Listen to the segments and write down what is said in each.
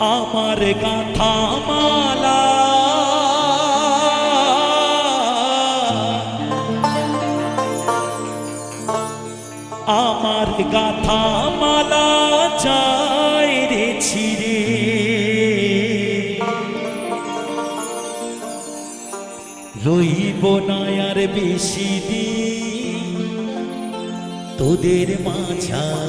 আমার গাথা মালা। আমার গাথা মালা চাই রে ছিড়ে। রইব না আর বেশি দিন তোদের মাঝা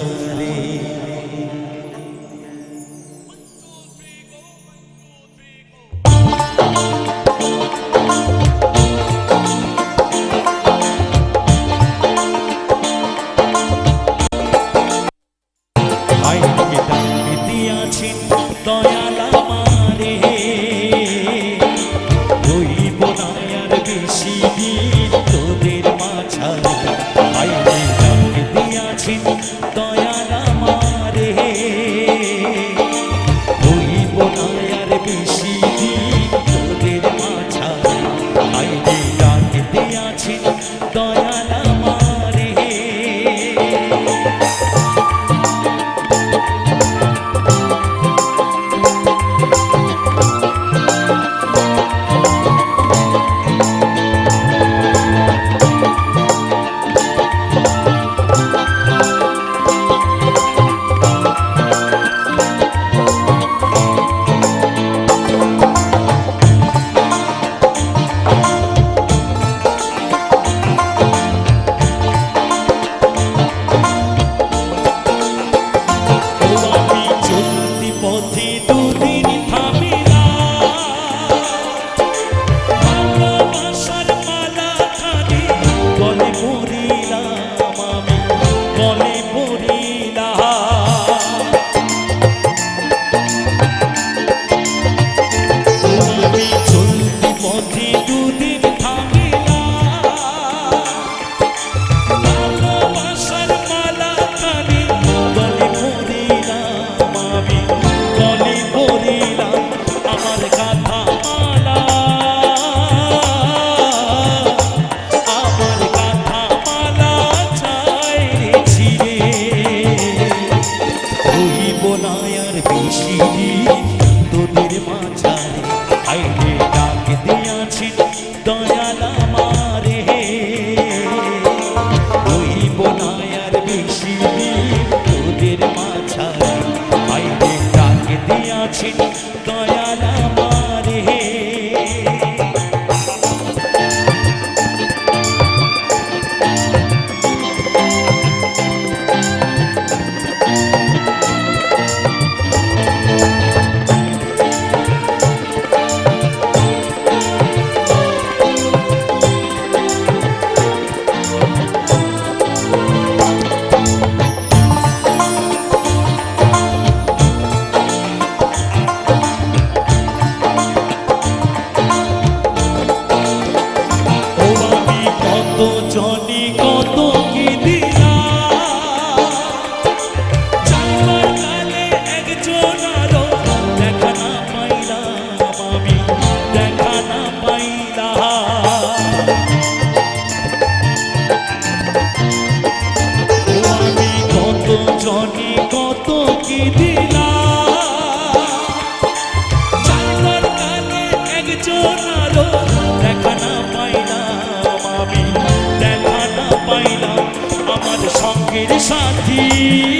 ছিনি রাগের সাথী